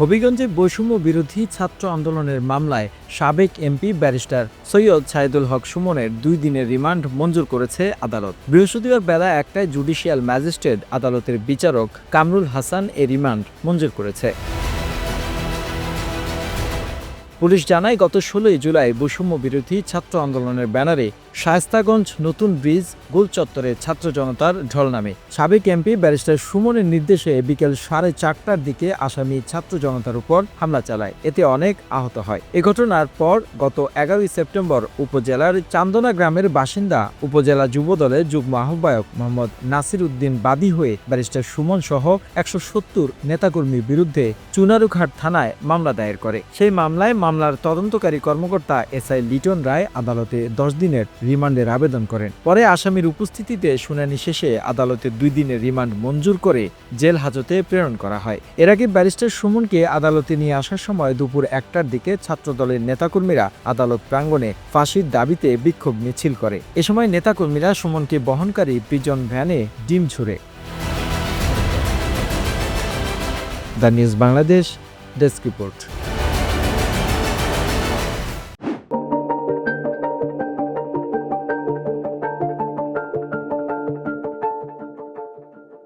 হবিগঞ্জে বৈষম্য বিরোধী ছাত্র আন্দোলনের মামলায় সাবেক M P barrister Syed Saidul Haque সুমনের দুই দিনের রিমান্ড মঞ্জুর করেছে আদালত। বৃহস্পতিবার বেলা একটায় জুডিশিয়াল ম্যাজিস্ট্রেট আদালতের বিচারক কামরুল হাসান এ রিমান্ড মঞ্জুর করেছে। পুলিশ জানায়, গত ষোলোই জুলাই বৈষম্য বিরোধী ছাত্র আন্দোলনের ব্যানারে শায়স্তাগঞ্জ নতুন ব্রিজ, গোল চত্বরে ছাত্র জনতার ঢল নামে। সাবেক এমপি ব্যারিস্টার সুমনের নির্দেশে বিকেল সাড়ে চারটার দিকে আসামি ছাত্র জনতার উপর হামলা চালায়। এতে অনেক আহত হয়। এ ঘটনার পর গত এগারোই সেপ্টেম্বর উপজেলার চান্দনা গ্রামের বাসিন্দা, উপজেলা যুবদলের যুগ্ম আহ্বায়ক মোহাম্মদ নাসির উদ্দিন বাদী হয়ে ব্যারিস্টার সুমন সহ একশো সত্তর নেতাকর্মীর বিরুদ্ধে চুনারুঘাট থানায় মামলা দায়ের করে। সেই মামলায় মামলার তদন্তকারী কর্মকর্তা এসআই লিটন রায় আদালতে দশ দিনের রিমান্ডের আবেদন করেন। পরে আসামির উপস্থিতিতে শুনানি শেষে আদালতে দুই দিনের রিমান্ড মঞ্জুর করে জেল হাজতে প্রেরণ করা হয়। এর আগে ব্যারিস্টার সুমনকে আদালতে নিয়ে আসার সময় দুপুর একটার দিকে ছাত্রদলের নেতাকর্মীরা আদালত প্রাঙ্গণে ফাঁসির দাবিতে বিক্ষোভ মিছিল করে। এ সময় নেতাকর্মীরা সুমনকে বহনকারী প্রিজন ভ্যানে ডিম ছুড়ে। The news Bangladesh, desk report.